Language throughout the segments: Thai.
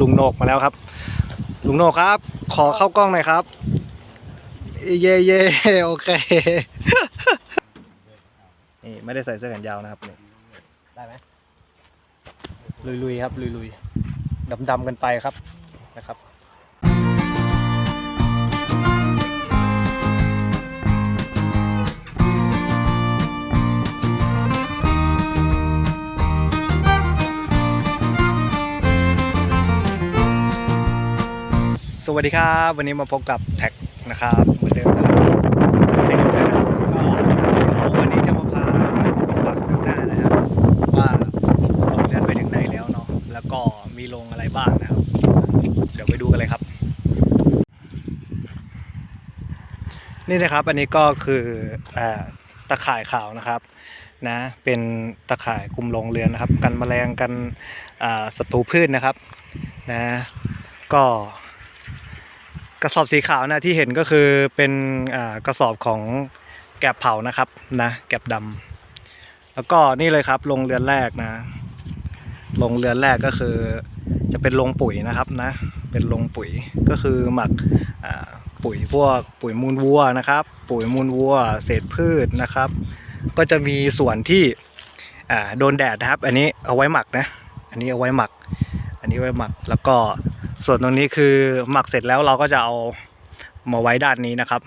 ลุงโหนกมาแล้วครับ ลุงโหนกครับ ขอเข้ากล้องหน่อยครับ เย่เย่โอเค นี่ไม่ได้ใส่เสื้อแขนยาวนะครับนี่ได้ไหมลุยๆครับลุยๆดำๆกันไปครับนะครับ สวัสดีครับ วันนี้มาพบกับแท็กนะครับเหมือนเดิมนะครับเซ็งเลยนะครับก็วันนี้จะมาพาปักหน้านะครับว่าลงเรือนไปถึงไหนแล้วเนาะแล้วก็มีลงอะไรบ้างนะครับ เดี๋ยวไปดูกันเลยครับ นี่นะครับอันนี้ก็คืออ่าตะข่ายขาวนะครับนะเป็นตะข่ายคุมโรงเรือนนะครับ กันแมลงกันอ่าศัตรูพืชนะครับนะก็ กระสอบสีขาวนะที่เห็นก็คือเป็นกระสอบของแกบเผานะครับนะแกบดำแล้วก็นี่เลยครับโรงเรือนแรกนะโรงเรือนแรกก็คือ จะเป็นโรงปุ๋ยนะครับนะ เป็นโรงปุ๋ยก็คือหมักปุ๋ยพวกปุ๋ยมูลวัวนะครับ ปุ๋ยมูลวัว เศษพืชนะครับ ก็จะมีส่วนที่โดนแดดนะครับ อันนี้เอาไว้หมักนะ อันนี้เอาไว้หมัก อันนี้ไว้หมักแล้วก็ ส่วนตรงนี้คือหมักเสร็จแล้วเราก็จะเอามาไว้ด้านนี้นะครับ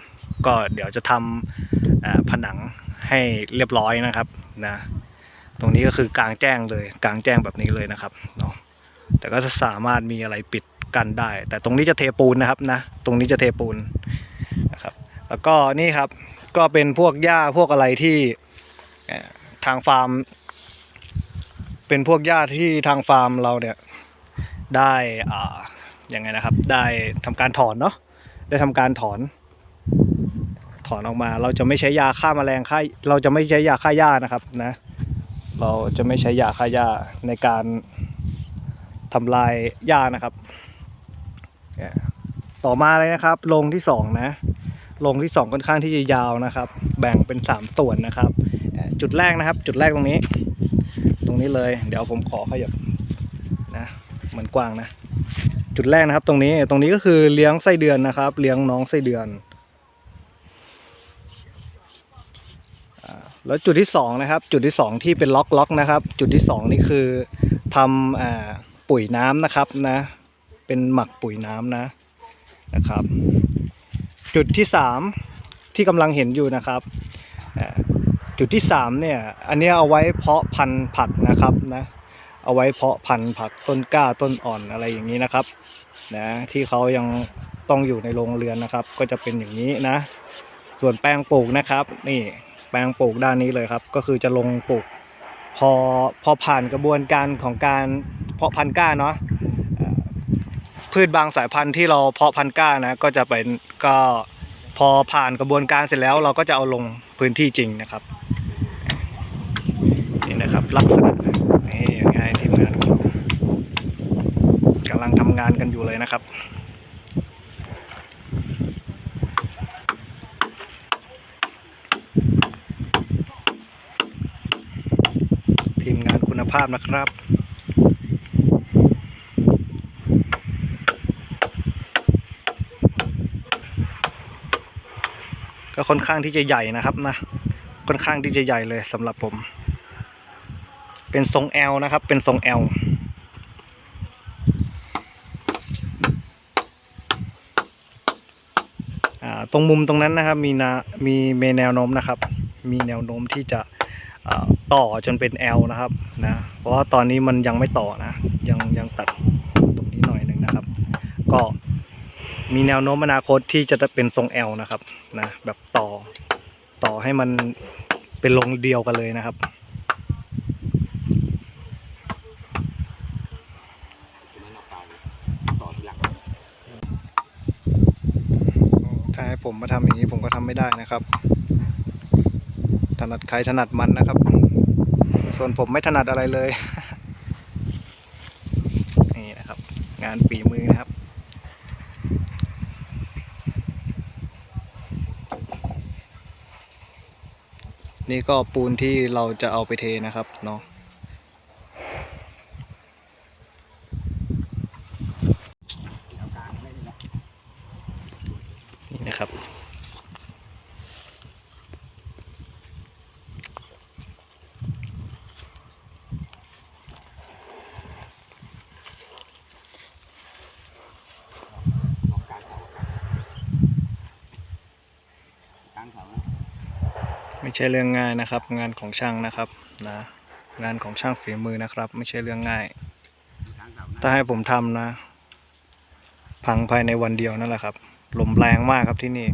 ก็เดี๋ยวจะทำผนังให้เรียบร้อยนะครับนะตรงนี้ก็คือกลางแจ้งเลยกลางแจ้งแบบนี้เลยนะครับเนาะแต่ก็จะสามารถมีอะไรปิดกันได้ แต่ตรงนี้จะเทปูนนะครับนะ ตรงนี้จะเทปูนนะครับ แล้วก็นี่ครับก็เป็นพวกหญ้าพวกอะไรที่ทางฟาร์ม เป็นพวกหญ้าที่ทางฟาร์มเราเนี่ยได้อ่า ยังไงนะครับ ได้ทำการถอนเนาะได้ทำการถอน ถอนออกมา เราจะไม่ใช้ยาฆ่าแมลงฆ่าเราจะไม่ใช้ยาฆ่าหญ้านะครับนะ เราจะไม่ใช้ยาฆ่าหญ้าในการทำลายหญ้านะครับต่อมาเลยนะครับโรงที่สองนะโรงที่สองค่อนข้างที่จะยาวนะครับ แบ่งเป็นสามส่วนนะครับ จุดแรกนะครับ จุดแรกตรงนี้ ตรงนี้เลย เดี๋ยวผมขอขยับนะเหมือนกว้างนะ จุดแรกนะครับ ตรงนี้ตรงนี้ก็คือเลี้ยงไส้เดือนนะครับ เลี้ยงน้องไส้เดือนแล้วจุดที่สองนะครับ จุดที่สองที่เป็นล็อกล็อกนะครับ จุดที่สองนี่คือทำอปุ๋ยน้ำนะครับนะ เป็นหมักปุ๋ยน้ำนะนะครับ จุดที่สามที่กำลังเห็นอยู่นะครับจุดที่สามเนี่ยอันนี้เอาไว้เพาะพันธุ์ผักนะครับนะ เอาไว้เพาะพันธุ์ผักต้นกล้าต้นอ่อนอะไรอย่างนี้นะครับนะที่เขายังต้องอยู่ในโรงเรือนนะครับ ก็จะเป็นอย่างนี้นะ ส่วนแปลงปลูกนะครับ นี่แปลงปลูกด้านนี้เลยครับ ก็คือจะลงปลูกพอพอผ่านกระบวนการของการเพาะพันธุ์กล้าเนาะพืชบางสายพันธุ์ที่เราเพาะพันธุ์กล้านะก็จะเป็นก็พอผ่านกระบวนการเสร็จแล้ว เราก็จะเอาลงพื้นที่จริงนะครับนี่นะครับ ลักษณะ กำลังทำงานกันอยู่เลยนะครับทีมงานคุณภาพนะครับ ก็ค่อนข้างที่จะใหญ่นะครับนะ ค่อนข้างที่จะใหญ่เลยสำหรับผม เป็นทรง L นะครับ เป็นทรง L อ่าตรงมุมตรงนั้นนะครับมีนามีมีแนวโน้มนะครับ มีแนวโน้มที่จะต่อจนเป็น L นะครับนะเพราะว่าตอนนี้มันยังไม่ต่อนะยังยังตัดตรงนี้หน่อยหนึ่งนะครับ ก็มีแนวโน้มอนาคตที่จะเป็นทรง L นะครับนะแบบต่อต่อให้มันเป็นลงเดียวกันเลยนะครับ ต่อทีหลัง ถ้าให้ผมมาทำอย่างนี้ผมก็ทำไม่ ได้นะครับถนัดใครถนัดมันนะครับ ส่วนผมไม่ถนัดอะไรเลย นี่นะครับ งานฝีมือนะครับ นี่ก็ปูนที่เราจะเอาไปเทนะครับเนาะ ไม่ใช่เรื่องง่ายนะครับ งานของช่างนะครับนะงานของช่างฝีมือนะครับ ไม่ใช่เรื่องง่าย ถ้าให้ผมทำนะ พังภายในวันเดียวนั่นแหละครับลมแรงมากครับที่นี่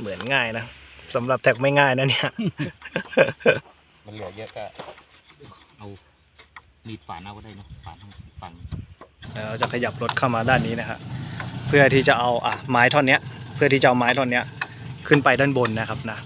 เหมือนง่ายนะ สำหรับแท็กไม่ง่ายนะเนี่ย มันเหลือเยอะก็เอามีดฝานเอาก็ได้เนอะฝานทั้งฝั่งเราจะขยับรถเข้ามาด้านนี้นะฮะเพื่อที่จะเอาอะไม้ท่อนเนี้ย เพื่อที่จะเอาไม้ท่อนเนี้ย ขึ้นไปด้านบนนะครับนะ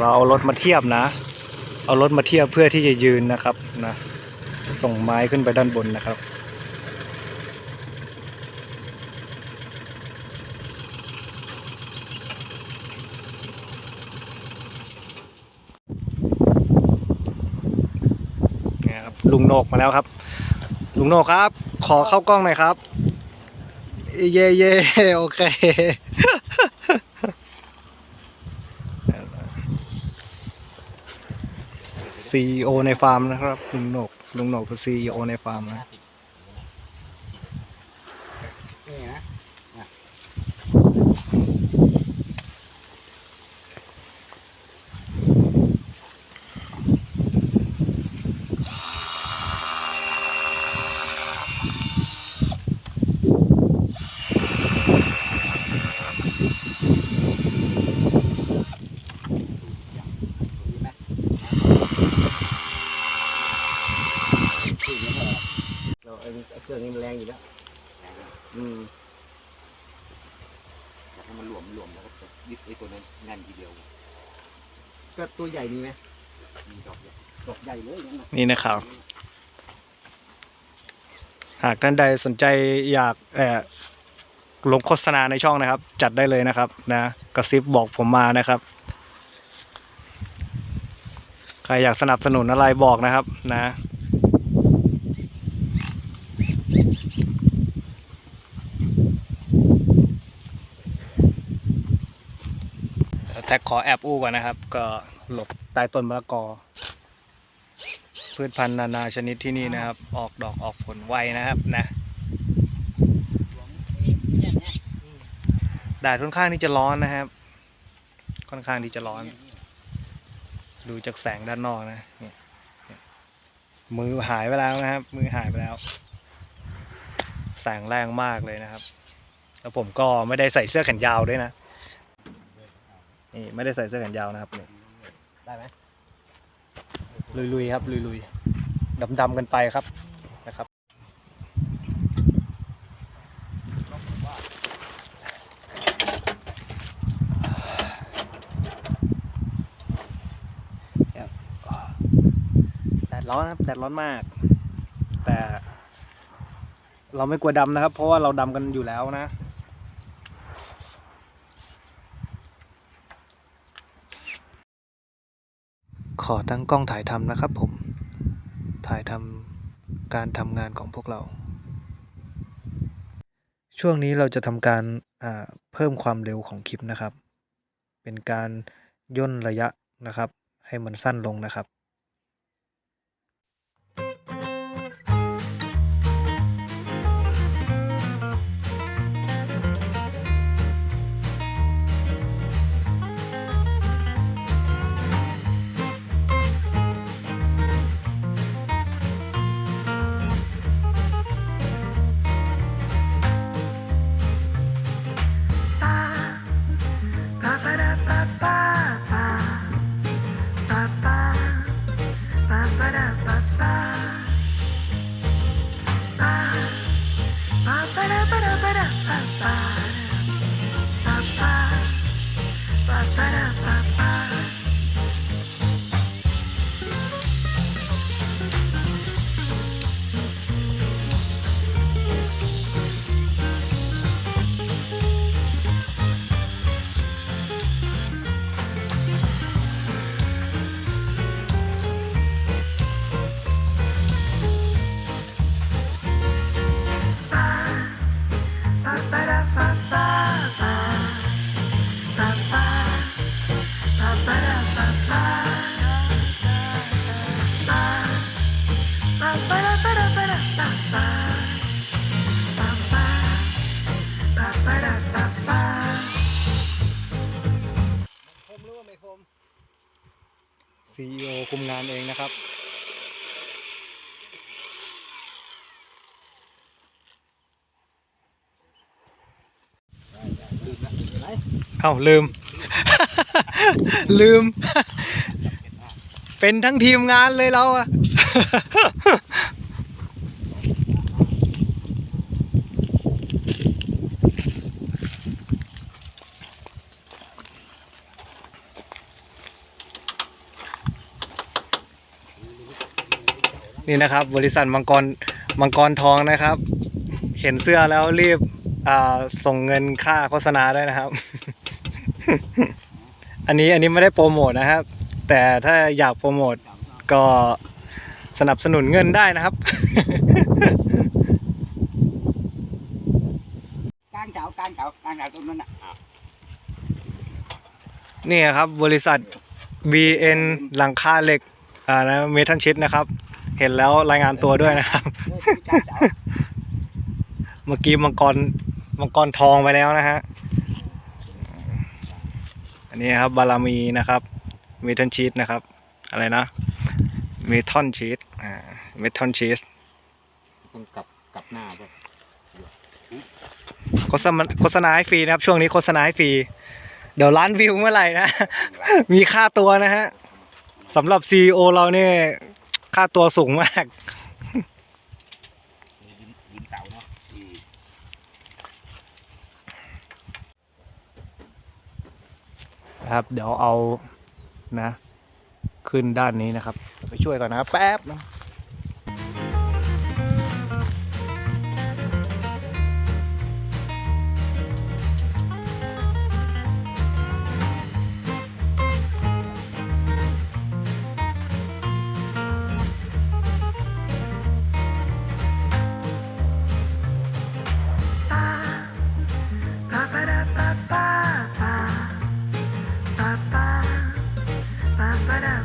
เราเอารถมาเทียบนะ เอารถมาเทียบเพื่อที่จะยืนนะครับนะ ส่งไม้ขึ้นไปด้านบนนะครับนี่ครับลุงโหนกมาแล้วครับ ลุงโหนกครับ ขอเข้ากล้องหน่อยครับ เย่เย่โอเค ซีโอในฟาร์มนะครับลุงโหนกลุงโหนกคือ CEO ในฟาร์มนะนี่นะ เราไอ้ไอ้เครื่องนี้มันแรงอยู่แล้ว อืม อยากให้มันหลวมหลวมแล้วก็ยึดไอ้ตัวนั้นแน่นทีเดียว ก็ ตัวใหญ่มีไหมมีดอกเดียวดอกใหญ่เลยนั่นน่ะนี่นะครับ หากท่านใดสนใจอยากเอ่อลงโฆษณาในช่องนะครับ จัดได้เลยนะครับ นะกระซิบบอกผมมานะครับ ใครอยากสนับสนุนอะไรบอกนะครับ นะ แท็กขอแอบอู้ก่อนนะครับ ก็ หลบใต้ต้นมะละกอ พืชพันธุ์นานาชนิดที่นี่นะครับ ออกดอกออกผลไวนะครับนะแดดค่อนข้างที่จะร้อนนะครับ ค่อนข้างที่จะร้อน ดูจากแสงด้านนอกนะเนี่ยมือหายไปแล้วนะครับ มือหายไปแล้ว แสงแรงมากเลยนะครับ แล้วผมก็ไม่ได้ใส่เสื้อแขนยาวด้วยนะ นี่ไม่ได้ใส่เสื้อแขนยาวนะครับนี่ ได้ไหมลุยๆครับลุยๆดำๆกันไปครับนะครับแดดร้อนครับแดดร้อนมาก แต่ เราไม่กลัวดำนะครับ เพราะว่าเราดำกันอยู่แล้วนะ ขอตั้งกล้องถ่ายทำนะครับผม ถ่ายทำการทำงานของพวกเรา ช่วงนี้เราจะทำการเพิ่มความเร็วของคลิปนะครับ เป็นการย่นระยะนะครับ ให้มันสั้นลงนะครับานเองนะครับ เอ้าลืม ลืม เป็นทั้งทีมงานเลยเราอะ นี่นะครับ บริษัทมังกรมังกรทองนะครับ เห็นเสื้อแล้วรีบส่งเงินค่าโฆษณาด้วยนะครับ อันนี้อันนี้ไม่ได้โปรโมทนะครับ แต่ถ้าอยากโปรโมทก็สนับสนุนเงินได้นะครับ การเก่าการเก่าการเก่าตรงนั้นอะนี่ครับบริษัท BN หลังคาเหล็กอ่านะเมทัลชิดนะครับ เห็นแล้วรายงานตัวด้วยนะครับการเก่าเมื่อกี้มังกรมังกรทองไปแล้วนะฮะ อันนี้ครับบารามีนะครับเมทัลชีสนะครับ อะไรนะเมทัลชีสอ่าเมทัลชีสต้องกลับกลับหน้าด้วยโฆษณาโฆษณาให้ฟรีนะครับ ช่วงนี้โฆษณาให้ฟรี เดี๋ยวล้านวิวเมื่อไหร่นะ มีค่าตัวนะฮะสำหรับ CEO เราเนี่ย ค่าตัวสูงมาก ยิ้มยิ้มเต่าเนาะนะครับ เดี๋ยวเอานะ ขึ้นด้านนี้นะครับ ไปช่วยก่อนนะครับ แป๊บนะ para.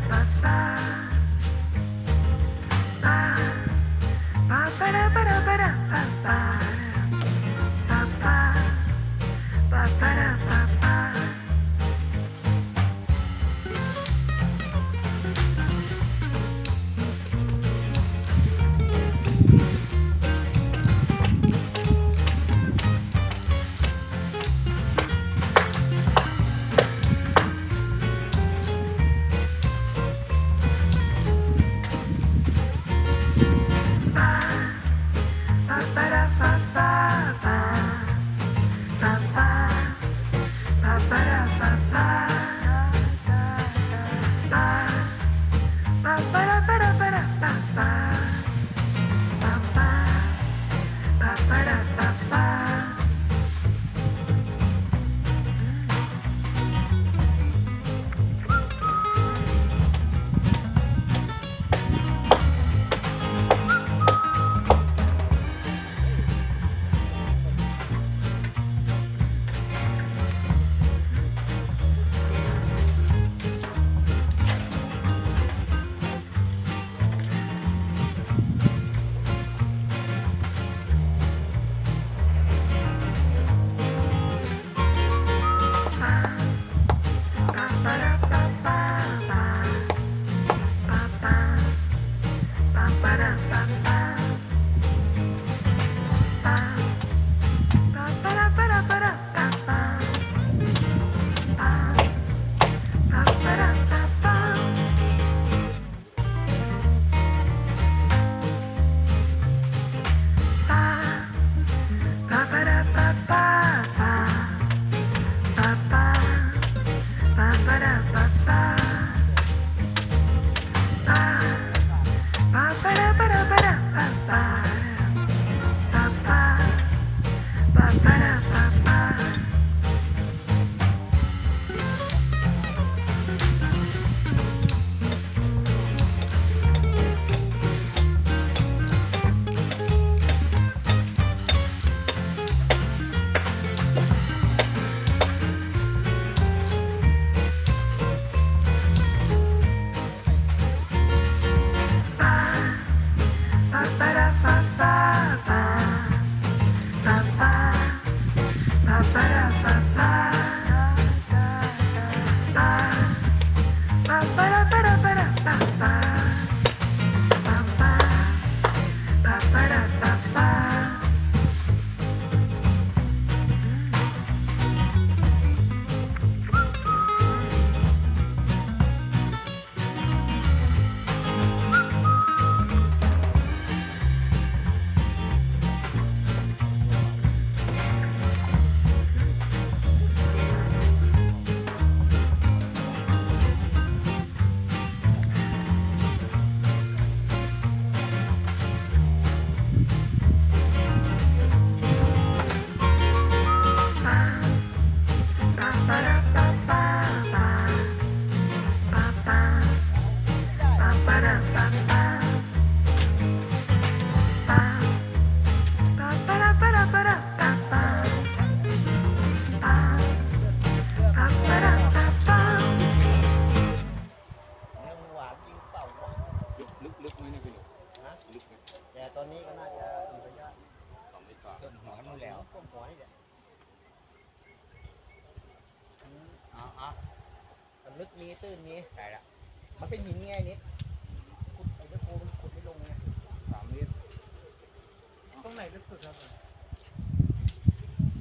สุดครับ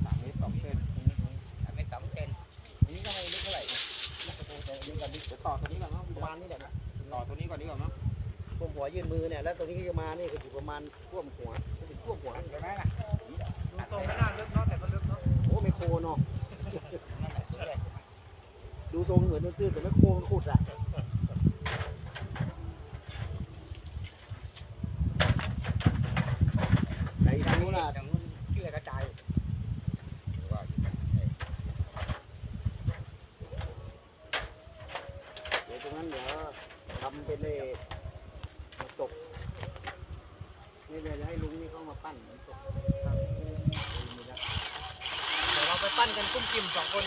สามเมตรสองเส้นอันไม่สองเซนอันนี้ก็ไม่ลึกเท่าไหร่นะลึกกระโปรงแต่อันนี้ก็ลึกเดี๋ยวต่อตัวนี้ก่อนเนาะประมาณนี้แหละนะต่อตัวนี้ก่อนดีกว่าเนาะท่วมหัวยื่นมือเนี่ยแล้วตัวนี้ก็จะมานี่ก็อยู่ประมาณท่วมหัวก็ถึงท่วมหัวใช่ไหมล่ะดูทรงไม่น่าลึกเนาะแต่ก็ลึกเนาะโอ้ไมโครเนาะดูทรงเหมือนตื้นๆแต่ไม่โครมันขุดอะไหนทางนู้นล่ะทางนู้นเชื่อกระจาย ว่า เดี๋ยวตร งนั้นเดี๋ยวทำเป็นเลยตกนี่เดี๋ยวจะให้ลุงนี่เข้ามาปั้นน้ำตกครับเดี๋ยวเราไปปั้นกันกุ้มกิ่มสองคน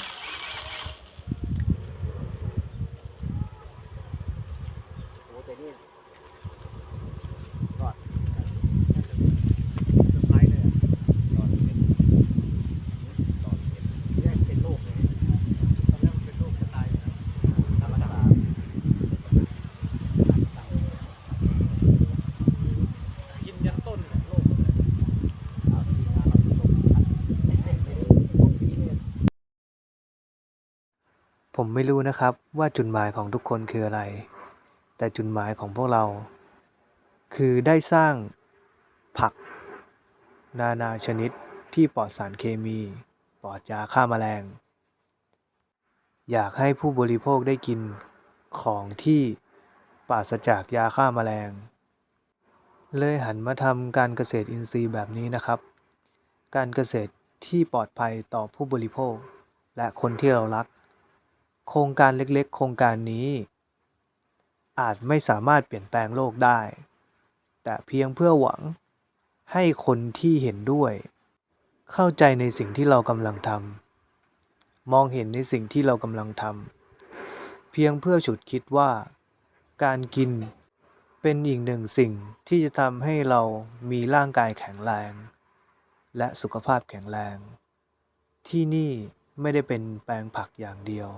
โอ้แต่นี่รอด เซอร์ไพรส์เลยอะ รอดเป็นรอดเป็นแยกเป็นโลกเลย ตอนแรกมันเป็นรูปจะตายอยู่แล้ว ธรรมดา กินยันต้นของโลกเลย เอาทีมงานเราเป็นโลกพวกนี้เนี่ย ผมไม่รู้นะครับว่าจุดหมายของทุกคนคืออะไร แต่จุดหมายของพวกเรา คือได้สร้างผัก นานาชนิดที่ปลอดสารเคมี ปลอดยาฆ่าแมลง อยากให้ผู้บริโภคได้กินของที่ปราศจากยาฆ่าแมลง เลยหันมาทำการเกษตรอินทรีย์แบบนี้นะครับ การเกษตรที่ปลอดภัยต่อผู้บริโภค และคนที่เรารัก โครงการเล็กๆ โครงการนี้ อาจไม่สามารถเปลี่ยนแปลงโลกได้ แต่เพียงเพื่อหวังให้คนที่เห็นด้วย เข้าใจในสิ่งที่เรากำลังทำมองเห็นในสิ่งที่เรากำลังทำเพียงเพื่อฉุดคิดว่า การกินเป็นอีกหนึ่งสิ่งที่จะทำให้เรามีร่างกายแข็งแรง และสุขภาพแข็งแรง ที่นี่ไม่ได้เป็นแปลงผักอย่างเดียว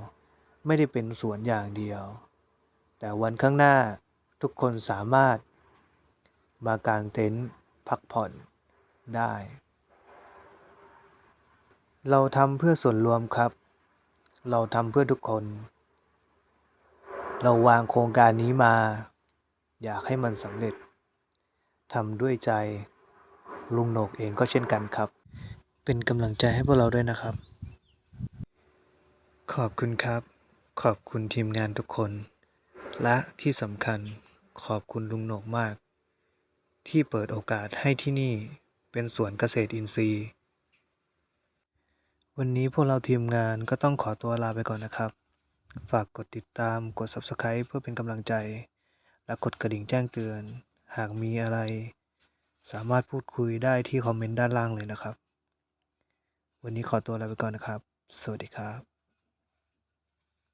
ไม่ได้เป็นสวนอย่างเดียว แต่วันข้างหน้าทุกคนสามารถ มากางเต็นท์พักผ่อนได้ เราทำเพื่อส่วนรวมครับ เราทำเพื่อทุกคน เราวางโครงการนี้มา อยากให้มันสำเร็จทำด้วยใจลุงโหนกเองก็เช่นกันครับ เป็นกำลังใจให้พวกเราด้วยนะครับ ขอบคุณครับ ขอบคุณทีมงานทุกคน และที่สำคัญขอบคุณลุงโหนกมาก ที่เปิดโอกาสให้ที่นี่เป็นสวนเกษตรอินทรีย์ วันนี้พวกเราทีมงานก็ต้องขอตัวลาไปก่อนนะครับ ฝากกดติดตามกด Subscribe เพื่อเป็นกำลังใจ และกดกระดิ่งแจ้งเตือน หากมีอะไร สามารถพูดคุยได้ที่คอมเมนต์ด้านล่างเลยนะครับ วันนี้ขอตัวลาไปก่อนนะครับ สวัสดีครับ